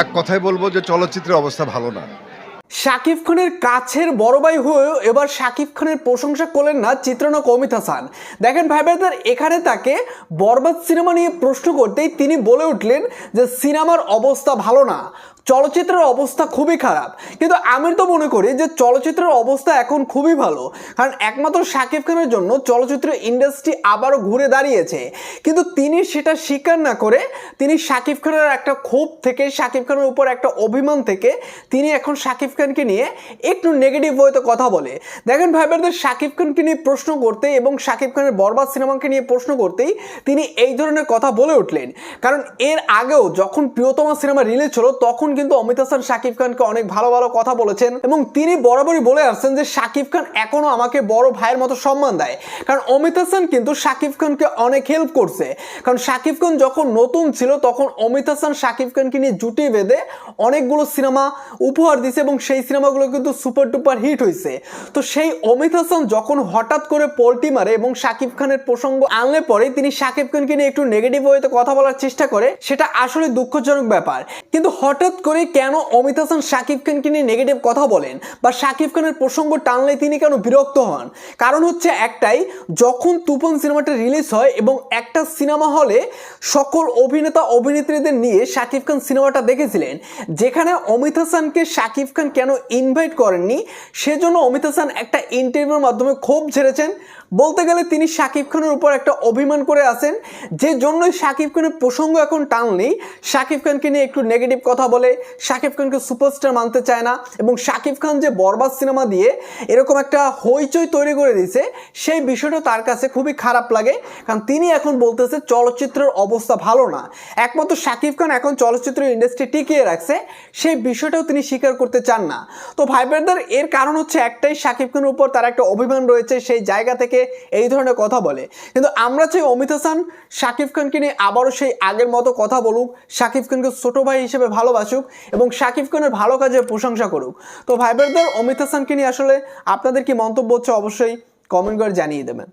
এক কথাই বলব যে চলচ্চিত্রের অবস্থা ভালো না। শাকিব খানের কাছের বড় ভাই হয়েও এবার শাকিব খানের প্রশংসা করলেন না চিত্রনক অমিত হাসান। দেখেন ভাই ব্রাদার এখানে তাকে বরবাদ সিনেমা নিয়ে প্রশ্ন করতেই তিনি বলে উঠলেন যে, সিনেমার অবস্থা ভালো না, চলচ্চিত্রের অবস্থা খুবই খারাপ। কিন্তু আমি তো মনে করি যে, চলচ্চিত্রের অবস্থা এখন খুবই ভালো। কারণ একমাত্র শাকিব খানের জন্য চলচ্চিত্র ইন্ডাস্ট্রি আবারও ঘুরে দাঁড়িয়েছে। কিন্তু তিনি সেটা স্বীকার না করে তিনি শাকিব খানের একটা ক্ষোভ থেকে, শাকিব খানের উপর একটা অভিমান থেকে তিনি এখন শাকিব খানকে নিয়ে একটু নেগেটিভ ওয়েতে কথা বলে। দেখেন ভাই ব্রাদার শাকিব খানকে নিয়ে প্রশ্ন করতে এবং শাকিব খানের বরবাদ সিনেমাকে নিয়ে প্রশ্ন করতেই তিনি এই ধরনের কথা বলে উঠলেন। কারণ এর আগেও যখন প্রিয়তমা সিনেমা রিলিজ হলো, তখন কিন্তু অমিত হাসান শাকিব খানকে অনেক ভালো ভালো কথা বলেছেন এবং তিনি বরাবরই বলে আসছেন যে শাকিব খান এখনও আমাকে বড় ভাইয়ের মতো সম্মান দেয়। কারণ অমিত হাসান কিন্তু শাকিব খানকে অনেক হেল্প করছে। কারণ শাকিব খান যখন নতুন ছিল, তখন অমিত হাসান শাকিব খানকে নিয়ে জুটি বেঁধে অনেকগুলো সিনেমা উপহার দিছে এবং সেই সিনেমাগুলো কিন্তু সুপার টুপার হিট হয়েছে তো সেই অমিত হাসান যখন হঠাৎ করে পোল্টি মারে এবং শাকিব খানের প্রসঙ্গ আনলে পরে তিনি শাকিব খানকে নিয়ে একটু নেগেটিভ ওয়েতে কথা বলার চেষ্টা করে, সেটা আসলে দুঃখজনক ব্যাপার। কিন্তু হঠাৎ করে কেন অমিত হাসান শাকিব খানকে নিয়ে নেগেটিভ কথা বলেন বা শাকিব খানের প্রসঙ্গ টানলে তিনি কেন বিরক্ত হন? কারণ হচ্ছে একটাই, যখন তুফান সিনেমাটা রিলিজ হয় এবং একটা সিনেমা হলে সকল অভিনেতা, অভিনেত্রীদের নিয়ে শাকিব খান সিনেমাটা দেখেছিলেন, যেখানে অমিত হাসানকে শাকিব খান কেন ইনভাইট করেননি? সেজন্য অমিত হাসান একটা ইন্টারভিউর মাধ্যমে ক্ষোভ ঝেড়েছেন। বলতে গেলে তিনি শাকিব খানের উপর একটা অভিমান করে আছেন, যে জন্যই শাকিব খানের প্রসঙ্গ এখন টানলেই শাকিব খানকে নিয়ে একটু নেগেটিভ কথা বলে, শাকিব খানকে সুপারস্টার মানতে চায় না এবং শাকিব খান যে বরবাদ সিনেমা দিয়ে এরকম একটা হইচই তৈরি করে দিয়েছে, সেই বিষয়টা তার কাছে খুবই খারাপ লাগে। কারণ তিনি এখন বলতেছে চলচ্চিত্রের অবস্থা ভালো না। একমাত্র শাকিব খান এখন চলচ্চিত্র ইন্ডাস্ট্রি টিকিয়ে রাখছে, সেই বিষয়টাও তিনি স্বীকার করতে চান না। তো ভাই ব্রাদার এর কারণ হচ্ছে একটাই শাকিব খানের উপর তার একটা অভিমান রয়েছে, সেই জায়গা থেকে এই ধরনের কথা বলে। কিন্তু আমরা চাই অমিত হাসান শাকিব খানকে নিয়ে আবারও সেই আগের মতো কথা বলুক শাকিব খানকে ছোট ভাই হিসেবে ভালোবাসুক এবং শাকিব খানের ভালো কাজের প্রশংসা করুক। তো ভাই ব্রাদার অমিত হাসানকে নিয়ে আসলে আপনাদের কি মন্তব্য হচ্ছে অবশ্যই কমেন্ট করে জানিয়ে দেবেন।